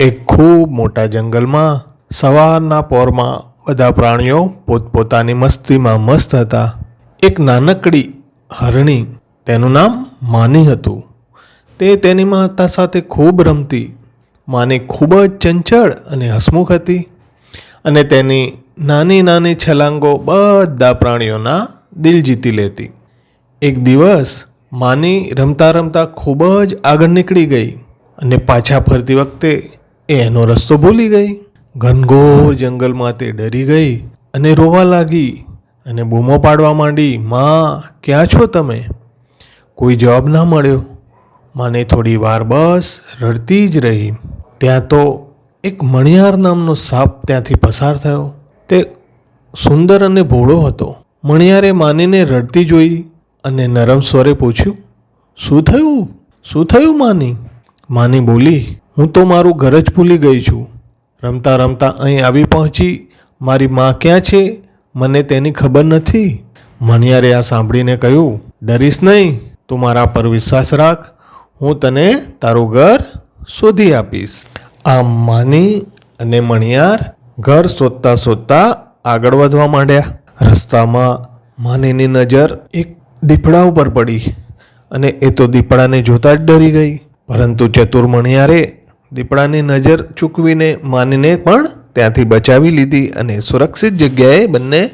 એક ખૂબ મોટા જંગલમાં સવારના પોરમાં બધા પ્રાણીઓ પોતપોતાની મસ્તીમાં મસ્ત હતા. એક નાનકડી હરણી તેનું નામ માની હતું. તે તેની માતા સાથે ખૂબ રમતી. માની ખૂબ જ ચંચળ અને હસમુખ હતી અને તેની નાની નાની છલાંગો બધા પ્રાણીઓના દિલ જીતી લેતી. એક દિવસ માની રમતા રમતા ખૂબ જ આગળ નીકળી ગઈ અને પાછા ફરતી વખતે એ એનો રસ્તો ભૂલી ગઈ. ઘનઘોર જંગલમાં તે ડરી ગઈ અને રોવા લાગી અને બૂમો પાડવા માંડી, માં, ક્યાં છો તમે? કોઈ જવાબ ના મળ્યો. માને થોડી વાર બસ, રડતી જ રહી. ત્યાં તો એક મણિયાર નામનો સાપ ત્યાંથી પસાર થયો. તે સુંદર અને ભોળો હતો. મણિયારે માનીને રડતી જોઈ અને નરમ સ્વરે પૂછ્યું, શું થયું? શું થયું માની? માની બોલી હું તો મારું ઘર જ ભૂલી ગઈ છું. રમતા રમતા અહીં આવી પહોંચી. મારી માં ક્યાં છે? મને તેની ખબર નથી. મણિયારે આ સાંભળીને કહ્યું, ડરીશ નહીં, તું મારા પર વિશ્વાસ રાખ. હું તને તારું ઘર શોધી આપીશ. આમ માની અને મણિયાર ઘર શોધતા શોધતા આગળ વધવા માંડ્યા. રસ્તામાં માનીની નજર એક દીપડા ઉપર પડી અને એ તો દીપડાને જોતા જ ડરી ગઈ. પરંતુ ચતુર મણિયારે દીપડાની નજર ચૂકવીને માનીને પણ ત્યાંથી બચાવી લીધી અને સુરક્ષિત જગ્યાએ બંને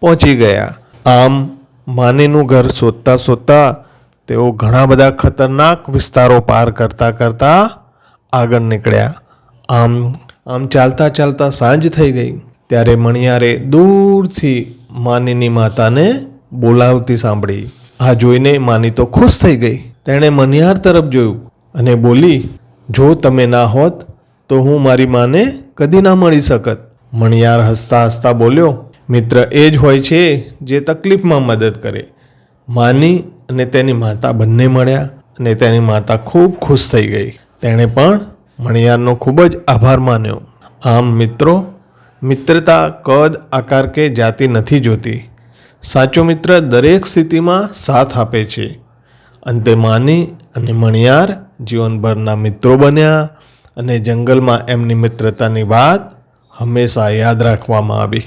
પહોંચી ગયા. આમ માનીનું ઘર શોધતા શોધતા તેઓ ઘણા બધા ખતરનાક વિસ્તારો પાર કરતા કરતા આગળ નીકળ્યા. આમ આમ ચાલતા ચાલતા સાંજ થઈ ગઈ. ત્યારે મણિયારે દૂરથી માનીની માતાને બોલાવતી સાંભળી. આ જોઈને માની તો ખુશ થઈ ગઈ. તેણે મણિયાર તરફ જોયું અને બોલી જો તમે ના હોત, તો હું મારી માને કદી ના મળી શકત. મણિયાર હસતા હસતા બોલ્યો, મિત્ર, એ જ હોય છે જે તકલીફમાં મદદ કરે. માની અને તેની માતા બંને મળ્યા અને તેની માતા ખૂબ ખુશ થઈ ગઈ. તેણે પણ મણિયારનો ખૂબ જ આભાર માન્યો. આમ, મિત્રો, મિત્રતા કદ, આકાર કે જાતિ નથી જોતી. સાચો મિત્ર દરેક સ્થિતિમાં સાથ આપે છે. અંતે માની અને મણિયાર જીવનભરના મિત્રો બન્યા અને જંગલમાં એમની મિત્રતાની વાત હંમેશા યાદ રાખવામાં આવી.